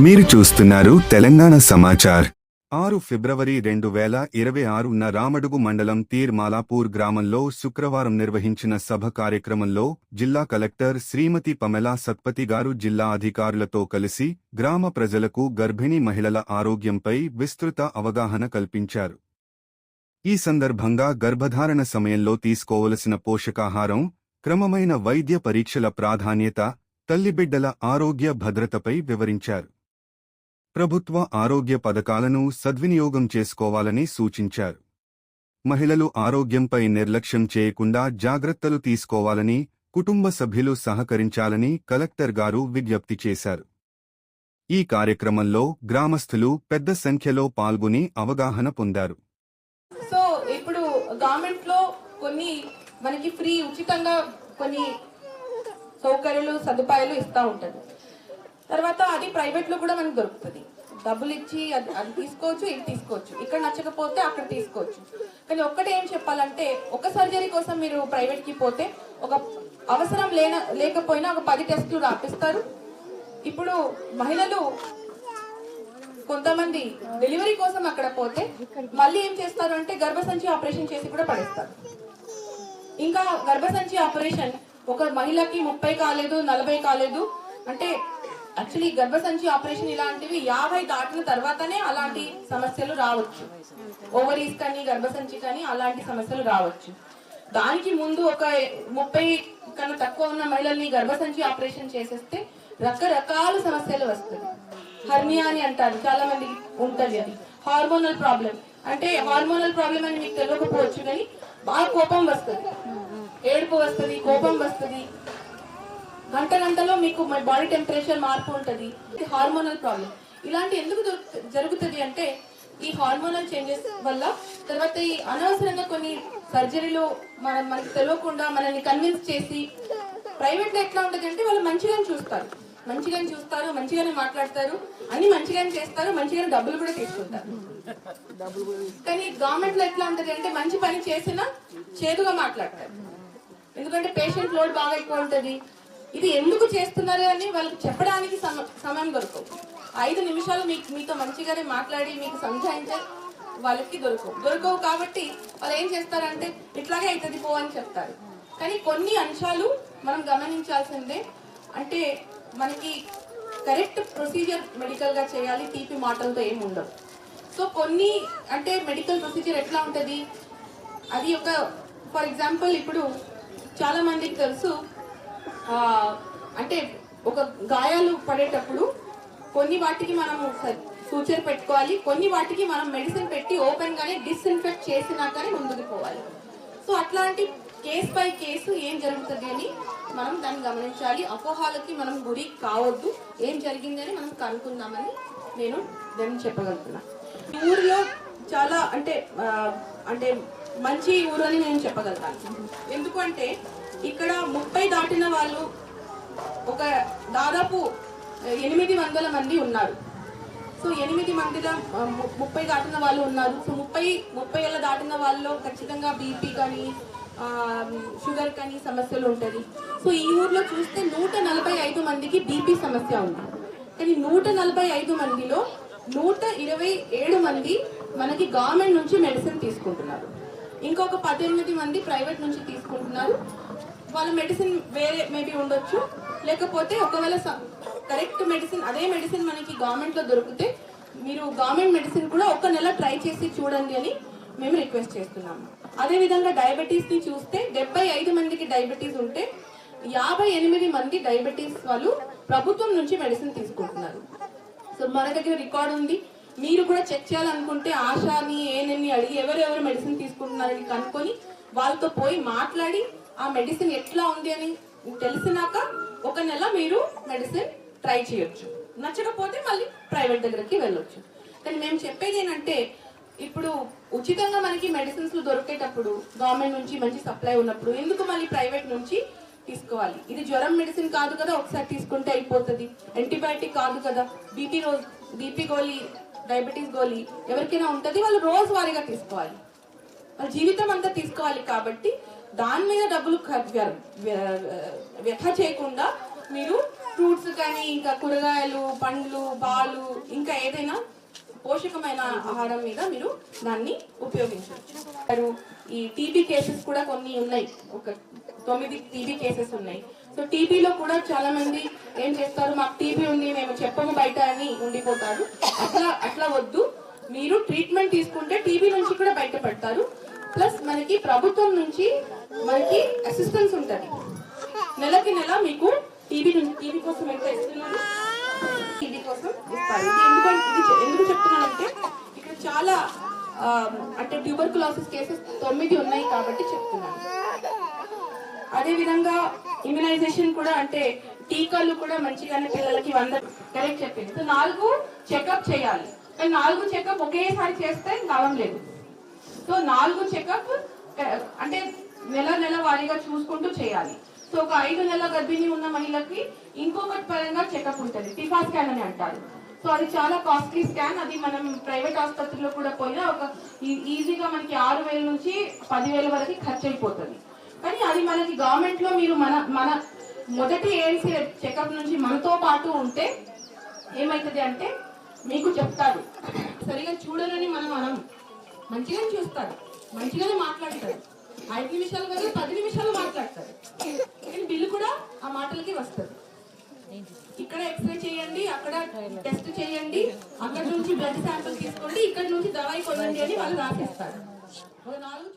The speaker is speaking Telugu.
మీరు చూస్తున్నారు తెలంగాణ సమాచార్. ఆరు ఫిబ్రవరి రెండు వేల ఇరవై ఆరున రామడుగు మండలం తీర్ మాలాపూర్ గ్రామంలో శుక్రవారం నిర్వహించిన సభ కార్యక్రమంలో జిల్లా కలెక్టర్ శ్రీమతి పమెలా సత్పతి గారు జిల్లా అధికారులతో కలిసి గ్రామ ప్రజలకు గర్భిణీ మహిళల ఆరోగ్యంపై విస్తృత అవగాహన కల్పించారు. ఈ సందర్భంగా గర్భధారణ సమయంలో తీసుకోవలసిన పోషకాహారం క్రమమైన వైద్య పరీక్షల ప్రాధాన్యత తల్లిబిడ్డల ఆరోగ్య భద్రతపై వివరించారు. ప్రభుత్వ ఆరోగ్య పథకాలను సద్వినియోగం చేసుకోవాలని సూచించారు. మహిళలు ఆరోగ్యంపై నిర్లక్ష్యం చేయకుండా జాగ్రత్తలు తీసుకోవాలని కుటుంబ సభ్యులు సహకరించాలని కలెక్టర్ గారు విజ్ఞప్తి చేశారు. ఈ కార్యక్రమంలో గ్రామస్తులు పెద్ద సంఖ్యలో పాల్గొని అవగాహన పొందారు. సో ఇప్పుడు గవర్నమెంట్లో కొన్ని మనకి ఫ్రీ ఉచితంగా కొన్ని సౌకర్యాలు సదుపాయాలు ఇస్తూ ఉంటారు. తర్వాత అది ప్రైవేట్లో కూడా మనకు దొరుకుతుంది. డబ్బులు ఇచ్చి అది అది తీసుకోవచ్చు ఇది తీసుకోవచ్చు. ఇక్కడ నచ్చకపోతే అక్కడ తీసుకోవచ్చు. కానీ ఒక్కటే ఏం చెప్పాలంటే ఒక సర్జరీ కోసం మీరు ప్రైవేట్కి పోతే ఒక అవసరం లేన లేకపోయినా ఒక పది టెస్టులు రాపిస్తారు. ఇప్పుడు మహిళలు కొంతమంది డెలివరీ కోసం అక్కడ పోతే మళ్ళీ ఏం చేస్తారు అంటే గర్భసంచి ఆపరేషన్ చేసి కూడా పడేస్తారు. ఇంకా గర్భసంచి ఆపరేషన్ ఒక మహిళకి ముప్పై కాలేదు నలభై కాలేదు అంటే యాక్చువల్లీ గర్భసంచి ఆపరేషన్ ఇలాంటివి యాభై దాటిన తర్వాతనే అలాంటి సమస్యలు రావచ్చు. ఓవరీస్ కానీ గర్భసంచి కానీ అలాంటి సమస్యలు రావచ్చు. దానికి ముందు ఒక ముప్పై కన్నా తక్కువ ఉన్న మహిళల్ని గర్భసంచి ఆపరేషన్ చేసేస్తే రకరకాల సమస్యలు వస్తాయి. హర్నియా అని అంటారు చాలా మంది ఉంటుంది అది. హార్మోనల్ ప్రాబ్లం అంటే హార్మోనల్ ప్రాబ్లం అని మీకు తెలియకపోవచ్చు కానీ బాగా కోపం వస్తుంది. ఏడుపు వస్తుంది కోపం వస్తుంది. గంట గంటలో మీకు బాడీ టెంపరేచర్ మార్పు ఉంటుంది. ఇది హార్మోనల్ ప్రాబ్లం ఇలాంటి ఎందుకు జరుగుతుంది అంటే ఈ హార్మోనల్ చేంజెస్ వల్ల తర్వాత ఈ అనవసరంగా కొన్ని సర్జరీలు మన మనకి తెలియకుండా మనల్ని కన్విన్స్ చేసి ప్రైవేట్లో ఎట్లా ఉంటుంది అంటే వాళ్ళు మంచిగానే చూస్తారు. మంచిగానే చూస్తారు మంచిగానే మాట్లాడతారు. అన్ని మంచిగానే చేస్తారు మంచిగానే డబ్బులు కూడా తీసుకుంటారు. కానీ గవర్నమెంట్లో ఎట్లా ఉంటది అంటే మంచి పని చేసినా చేదుగా మాట్లాడతారు. ఎందుకంటే పేషెంట్ లోడ్ బాగా ఎక్కువ ఉంటుంది. ఇది ఎందుకు చేస్తున్నారు అని వాళ్ళకి చెప్పడానికి సమ- సమయం దొరకవు. ఐదు నిమిషాలు మీకు మీతో మంచిగానే మాట్లాడి మీకు సంజాయించే వాళ్ళకి దొరకవు. దొరకవు కాబట్టి వాళ్ళు ఏం చేస్తారంటే ఇట్లాగే అవుతుంది పో అని చెప్తారు. కానీ కొన్ని అంశాలు మనం గమనించాల్సిందే. అంటే మనకి కరెక్ట్ ప్రొసీజర్ మెడికల్గా చేయాలి తీపి మాటలతో ఏమి ఉండవు సో కొన్ని అంటే మెడికల్ ప్రొసీజర్ ఎట్లా ఉంటుంది? అది ఒక ఫర్ ఎగ్జాంపుల్ ఇప్పుడు చాలామందికి తెలుసు అంటే ఒక గాయాలు పడేటప్పుడు కొన్ని వాటికి మనం సూచర్ పెట్టుకోవాలి. కొన్ని వాటికి మనం మెడిసిన్ పెట్టి ఓపెన్ గానే డిస్ఇన్ఫెక్ట్ చేసినాకనే ముందుకు పోవాలి. సో అట్లాంటి కేస్ బై కేసు ఏం జరుగుతుంది అని మనం దాన్ని గమనించాలి. అపోహాలకి మనం గురి కావద్దు. ఏం జరిగిందని మనం కనుక్కుందామని నేను దాన్ని చెప్పగలుగుతున్నా. ఈ ఊరిలో చాలా అంటే అంటే మంచి ఊరు అని నేను చెప్పగలుగుతాను. ఎందుకంటే ఇక్కడ ముప్పై దాటిన వాళ్ళు ఒక దాదాపు ఎనిమిది వందల మంది ఉన్నారు. సో ఎనిమిది మందిలో ముప్పై దాటిన వాళ్ళు ఉన్నారు. సో ముప్పై ముప్పై ఏళ్ళ దాటిన వాళ్ళలో ఖచ్చితంగా బీపీ కానీ షుగర్ కానీ సమస్యలు ఉంటుంది. సో ఈ ఊర్లో చూస్తే నూట నలభై ఐదు మందికి బీపీ సమస్య ఉంది. కానీ నూట నలభై ఐదు మందిలో నూట ఇరవై ఏడు మంది మనకి గవర్నమెంట్ నుంచి మెడిసిన్ తీసుకుంటున్నారు. ఇంకొక పద్దెనిమిది మంది ప్రైవేట్ నుంచి తీసుకుంటున్నారు. వాళ్ళ మెడిసిన్ వేరే మేబీ ఉండొచ్చు. లేకపోతే ఒకవేళ కరెక్ట్ మెడిసిన్ అదే మెడిసిన్ మనకి గవర్నమెంట్లో దొరికితే మీరు గవర్నమెంట్ మెడిసిన్ కూడా ఒక నెల ట్రై చేసి చూడండి అని మేము రిక్వెస్ట్ చేస్తున్నాము. అదే విధంగా చూస్తే డెబ్బై ఐదు మందికి డయాబెటీస్ ఉంటే యాభై ఎనిమిది మంది డయాబెటీస్ వాళ్ళు ప్రభుత్వం నుంచి మెడిసిన్ తీసుకుంటున్నారు. సో మన దగ్గర రికార్డ్ ఉంది. మీరు కూడా చెక్ చేయాలనుకుంటే ఆశాని ఏనని అడిగి ఎవరెవరు మెడిసిన్ తీసుకుంటున్నారని కనుక్కొని వాళ్ళతో పోయి మాట్లాడి ఆ మెడిసిన్ ఎట్లా ఉంది అని తెలిసినాక ఒక నెల మీరు మెడిసిన్ ట్రై చేయొచ్చు. నచ్చకపోతే మళ్ళీ ప్రైవేట్ దగ్గరికి వెళ్ళొచ్చు. కానీ మేము చెప్పేది ఏంటంటే ఇప్పుడు ఉచితంగా మనకి మెడిసిన్స్ దొరికేటప్పుడు గవర్నమెంట్ నుంచి మంచి సప్లై ఉన్నప్పుడు ఎందుకు మళ్ళీ ప్రైవేట్ నుంచి తీసుకోవాలి? ఇది జ్వరం మెడిసిన్ కాదు కదా ఒకసారి తీసుకుంటే అయిపోతుంది. యాంటీబయాటిక్ కాదు కదా. బీపీ రోజు బీపీ గోళీ డయాబెటీస్ గోళీ ఎవరికైనా ఉంటుంది వాళ్ళు రోజు వారీగా తీసుకోవాలి. వాళ్ళ జీవితం అంతా తీసుకోవాలి కాబట్టి దాని మీద డబ్బులు వ్య- వ్యర్థ చేయకుండా మీరు ఫ్రూట్స్ కానీ ఇంకా కూరగాయలు పండ్లు పాలు ఇంకా ఏదైనా పోషకమైన ఆహారం మీద మీరు దాన్ని ఉపయోగించవచ్చు. ఈ టీబీ కేసెస్ కూడా కొన్ని ఉన్నాయి. ఒక తొమ్మిది టీబీ కేసెస్ ఉన్నాయి. సో టీబీలో కూడా చాలా మంది ఏం చేస్తారు మాకు టీబీ ఉంది మేము చెప్పము బయట అని ఉండిపోతారు. అట్లా అట్లా వద్దు. మీరు ట్రీట్మెంట్ తీసుకుంటే టీబీ నుంచి కూడా బయటపడతారు. ప్లస్ మనకి ప్రభుత్వం నుంచి మనకి అసిస్టెన్స్ ఉంటుంది. నెలకి నెల మీకు టీవీ నుంచి కోసం ఎంత ఇస్తున్నారు? టీవీ కోసం ఇస్తారు. ఎందుకంటే ఇది ఎందుకు చెప్తున్నానంటే ఇక్కడ చాలా అంటే ట్యూబర్ క్లాసెస్ కేసెస్ తొమ్మిది ఉన్నాయి కాబట్టి చెప్తున్నాను. అదేవిధంగా ఇమ్యునైజేషన్ కూడా అంటే టీకాలు కూడా మంచిగానే పిల్లలకి వంద కరెక్ట్ చెప్పింది. సో నాలుగు చెకప్ చేయాలి. కానీ నాలుగు చెకప్ ఒకేసారి చేస్తే లాభం లేదు. సో నాలుగు చెకప్ అంటే నెల నెల వారీగా చూసుకుంటూ చేయాలి. సో ఒక ఐదు నెలల గర్భిణి ఉన్న మహిళకి ఇంకొకటి పరంగా చెకప్ ఉంటుంది. టిఫా స్కాన్ అని అంటారు. సో అది చాలా కాస్ట్లీ స్కాన్ అది మనం ప్రైవేట్ ఆసుపత్రిలో కూడా పోయినా ఒక ఈ- ఈజీగా మనకి ఆరు వేల నుంచి పదివేల వరకు ఖర్చు అయిపోతుంది కానీ అది మనకి గవర్నమెంట్లో మీరు మన మన మొదటి ఏఎన్సీ చెకప్ నుంచి మనతో పాటు ఉంటే ఏమవుతుంది అంటే మీకు చెప్తారు. సరిగా చూడాలని మనం మనం మంచిగానే చూస్తారు? మంచిగానే మాట్లాడతారు. ఐదు నిమిషాలు కదా పది నిమిషాలు మాట్లాడతారు. కానీ బిల్లు కూడా ఆ మాటలకి వస్తుంది. ఇక్కడ ఎక్స్రే చేయండి అక్కడ టెస్ట్ చేయండి అక్కడ నుంచి బ్లడ్ శాంపుల్ తీసుకోండి ఇక్కడ నుంచి దవాయి కొనండి అని వాళ్ళు రాసిస్తారు. ఒక నాలుగు